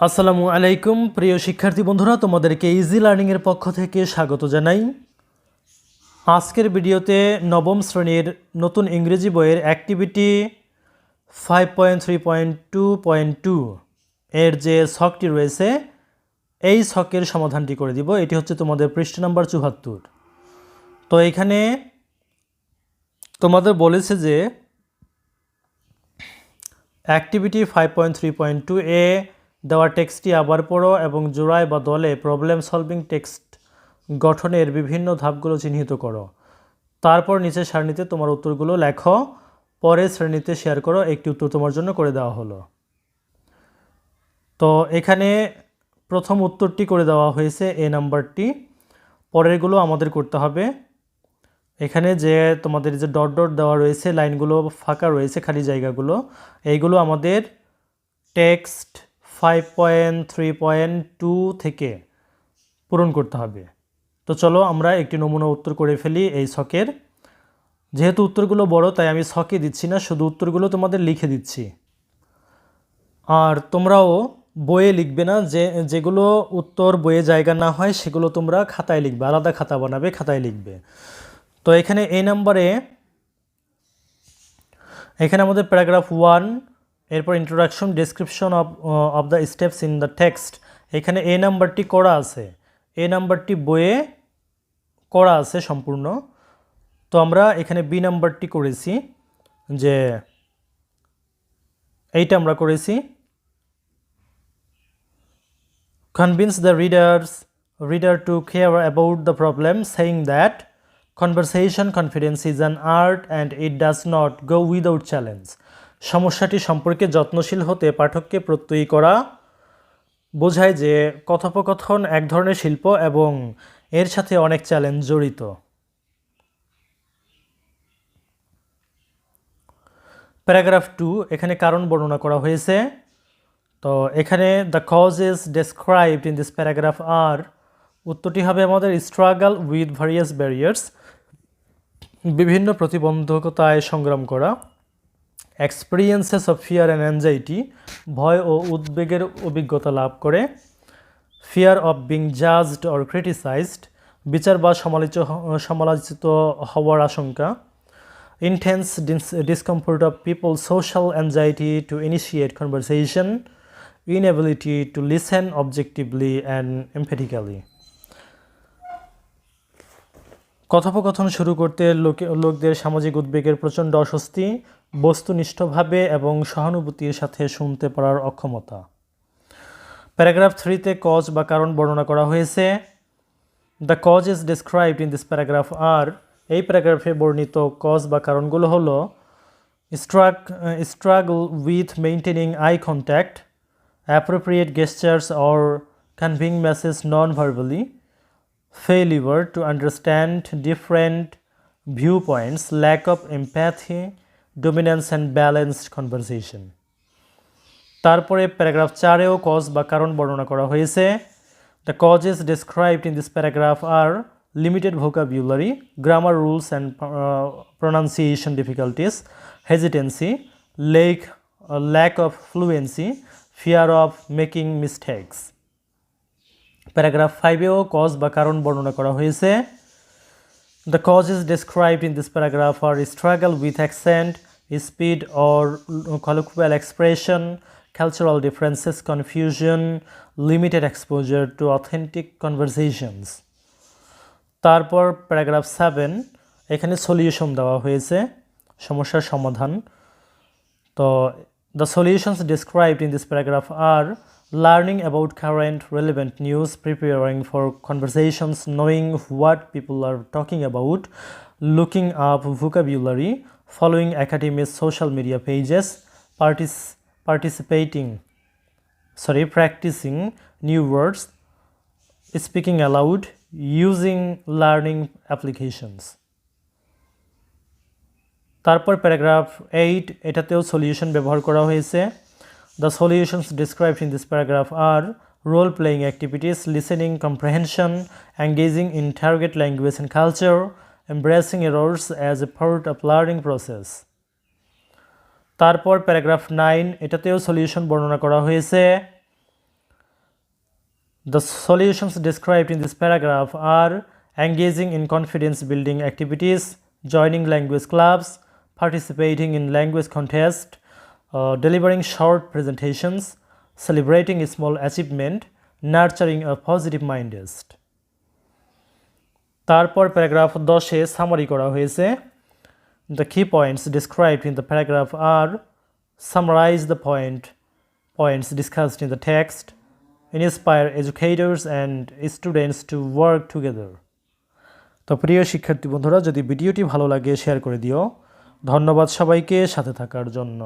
আসসালামু আলাইকুম, প্রিয় শিক্ষার্থী বন্ধুরা, তোমাদেরকে ইজি লার্নিংয়ের পক্ষ থেকে স্বাগত জানাই। আজকের ভিডিওতে নবম শ্রেণির নতুন ইংরেজি বইয়ের activity five point three point two point two এর যে ছকটি রয়েছে, এই ছকের সমাধানটি করে দিব। এটি হচ্ছে তোমাদের পৃষ্ঠ নাম্বার চুহাত্তর তো এখানে তোমাদের বলেছে যে activity five point three point two এ দেওয়া টেক্সটটি আবার পড়ো এবং জোড়ায় বা দলে প্রবলেম সলভিং টেক্সট গঠনের বিভিন্ন ধাপগুলো চিহ্নিত করো। তারপর নিচে সারণীতে তোমার উত্তরগুলো লেখো। পরে শ্রেণীতে শেয়ার করো। একটি উত্তর তোমার জন্য করে দেওয়া হলো। তো এখানে প্রথম উত্তরটি করে দেওয়া হয়েছে এ নাম্বারটি। পরেরগুলো আমাদের করতে হবে। এখানে যে তোমাদের যে ডট ডট দেওয়া রয়েছে, লাইনগুলো ফাঁকা রয়েছে, খালি জায়গাগুলো, এইগুলো আমাদের text five point three point two থেকে পূরণ করতে হবে। তো চলো আমরা একটি নমুনা উত্তর করে ফেলি এই ছকের। যেহেতু উত্তরগুলো বড়, তাই আমি ছকে দিচ্ছি না, শুধু উত্তরগুলো তোমাদের লিখে দিচ্ছি। আর তোমরাও বইয়ে লিখবে না, যে যেগুলো উত্তর বইয়ে জায়গা না হয়, সেগুলো তোমরা খাতায় লিখবে, আলাদা খাতা বানাবে, খাতায় লিখবে। তো এখানে এই নাম্বারে, এখানে আমাদের প্যারাগ্রাফ ওয়ান এরপর introduction description of of the steps in the text এখানে এ নাম্বারটি করা আছে। এ নাম্বারটি বইয়ে করা আছে সম্পূর্ণ। তো আমরা এখানে বি নাম্বারটি করেছি, যে এইটা আমরা করেছি। Convince the readers reader to care about the problem saying that conversation confidence is an art and it does not go without challenge সমস্যাটি সম্পর্কে যত্নশীল হতে পাঠককে প্রত্যয়ী করা, বোঝায় যে কথোপকথন এক ধরনের শিল্প এবং এর সাথে অনেক চ্যালেঞ্জ জড়িত। প্যারাগ্রাফ টু, এখানে কারণ বর্ণনা করা হয়েছে। তো এখানে the causes described in this paragraph আর উত্তরটি হবে আমাদের স্ট্রাগল উইথ ভারিয়াস ব্যারিয়ার্স বিভিন্ন প্রতিবন্ধকতায় সংগ্রাম করা। Experiences of fear and anxiety ভয় ও উদ্বেগের অভিজ্ঞতা লাভ করে fear of being judged or criticised বিচার বা সমালোচ সমালোচিত হওয়ার আশঙ্কা dis- discomfort of people, social anxiety to initiate conversation, inability to listen objectively and empathically. কথোপকথন শুরু করতে লোকে লোকদের সামাজিক উদ্বেগের প্রচণ্ড অস্বস্তি বস্তুনিষ্ঠভাবে এবং সহানুভূতির সাথে শুনতে পারার অক্ষমতা। প্যারাগ্রাফ থ্রিতে কজ বা কারণ বর্ণনা করা হয়েছে। The cause is described in this paragraph আর এই প্যারাগ্রাফে বর্ণিত কজ বা কারণগুলো হলো struggle struggle with maintaining eye contact appropriate gestures or conveying message non verbally failure to understand different viewpoints, lack of empathy, dominance and balanced conversation. তারপরে paragraph চারেও cause বা কারণ বর্ণনা করা হয়েছে। The causes described in this paragraph are limited vocabulary grammar rules and pronunciation difficulties hesitancy lack lack of fluency fear of making mistakes paragraph ফাইভেও cause বা কারণ বর্ণনা করা হয়েছে। Cause is described in this paragraph are struggle with accent speed or colloquial expression, cultural differences, confusion, limited exposure to authentic conversations. তারপর paragraph seven এখানে solution দেওয়া হয়েছে, সমস্যার সমাধান। তো the solutions described in this paragraph are learning about current relevant news preparing for conversations knowing what people are talking about looking up vocabulary following academic social media pages parties participating, sorry, practicing new words, speaking aloud, using learning applications. তারপর paragraph eight এটাতেও solution ব্যবহার করা হয়েছে। The solutions described in this paragraph are role playing activities listening comprehension engaging in target language and culture embracing errors as a part of learning process তারপর paragraph nine এটাতেও solution বর্ণনা করা হয়েছে। The solutions described in this paragraph are engaging in confidence building activities, joining language clubs, participating in language contests, uh, delivering short presentations, celebrating small achievement, nurturing a positive mindest. তারপর paragraph দশে summary করা হয়েছে। The key points described in the paragraph are summarize the point points discussed in the text inspire educators and students to work together তো প্রিয় শিক্ষার্থী বন্ধুরা যদি ভিডিওটি ভালো লাগে শেয়ার করে দিও। ধন্যবাদ সবাইকে সাথে থাকার জন্য।